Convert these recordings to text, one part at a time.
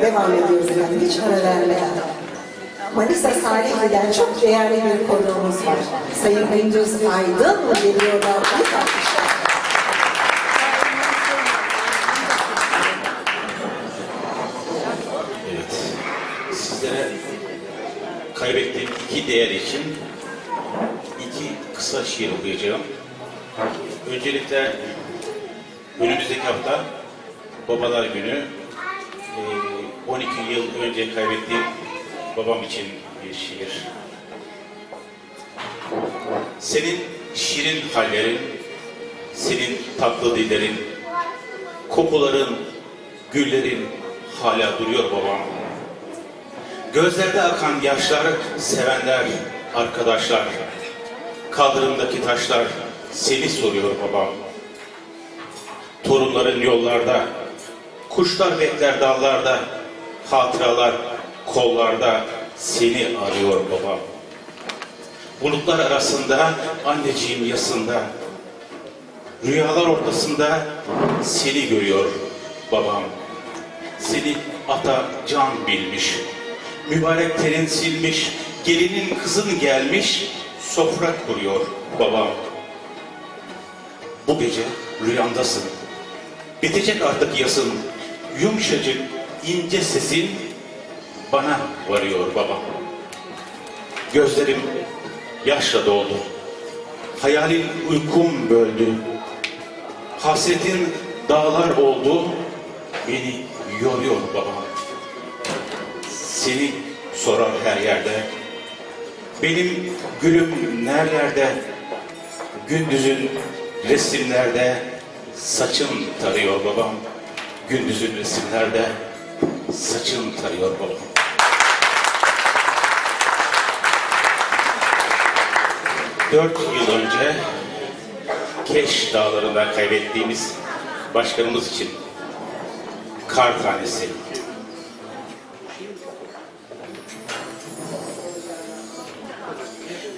devam ediyoruz efendim. Hiç ara vermeden. Manisa Salihli'den çok değerli bir konuğumuz var. Sayın Gündüz Aydın geliyorlar. Bir alkışlar. Evet. Sizlere kaybettiğim iki değer için iki kısa şiir okuyacağım. Öncelikle önümüzdeki hafta Babalar Günü. Ee, 12 yıl önce kaybettiğim babam için bir şiir. Senin şirin hallerin, senin tatlı dillerin, kokuların, güllerin hala duruyor babam. Gözlerde akan yaşlar, sevenler, arkadaşlar, kaldırımdaki taşlar seni soruyor babam. Torunların yollarda, kuşlar bekler dallarda, hatıralar kollarda seni arıyor babam. Bulutlar arasında, anneciğim yasında, rüyalar ortasında seni görüyor babam. Seni ata can bilmiş, mübarek terin silmiş, gelinin kızın gelmiş, sofra kuruyor babam. Bu gece rüyamdasın, bitecek artık yasın, yumuşacık ince sesin bana varıyor babam. Gözlerim yaşla doldu, hayalin uykum böldü, hasretin dağlar oldu, beni yoruyor babam. Seni sorar her yerde. Benim gülüm nerelerde? Gündüzün resimlerde saçım tarıyor babam. Gündüzün resimlerde saçım tarıyor babam. Dört yıl önce Keş dağlarında kaybettiğimiz başkanımız için kar tanesi.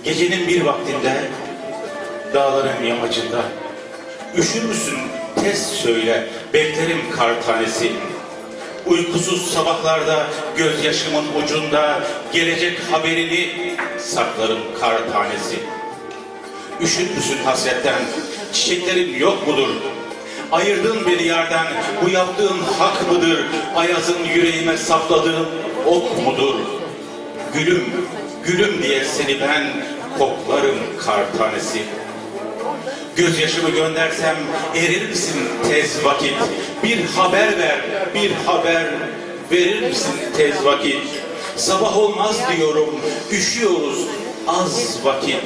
Gecenin bir vaktinde dağların yamacında üşür müsün tez söyle beklerim kar tanesi. Uykusuz sabahlarda gözyaşımın ucunda gelecek haberini saklarım kar tanesi. Üşür müsün hasretten çiçeklerim yok mudur? Ayırdın beni yerden, bu yaptığın hak mıdır? Ayazın yüreğime sapladığın ok mudur? Gülüm, gülüm diye seni ben koklarım kar tanesi. Gözyaşımı göndersem erir misin tez vakit? Bir haber ver, bir haber verir misin tez vakit? Sabah olmaz diyorum, üşüyoruz az vakit.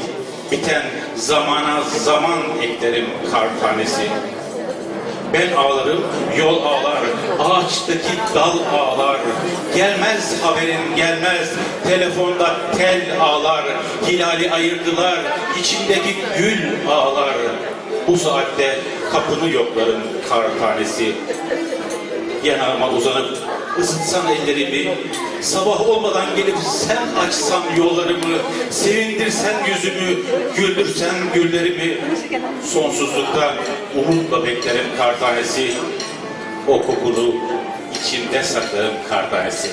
Biten zamana zaman eklerim kar tanesi. Ben ağlarım, yol ağlar, ağaçtaki dal ağlar. Gelmez haberin gelmez, telefonda tel ağlar. Hilali ayırdılar, içimdeki gül ağlar. Bu saatte kapını yoklarım kar tanesi. Yanağıma uzanıp ısıtsan ellerimi, sabah olmadan gelip sen açsan yollarımı, sevindirsen yüzümü, güldürsen güllerimi, sonsuzlukta umutla beklerim kar tanesi, o kokunu içimde saklarım kar tanesi.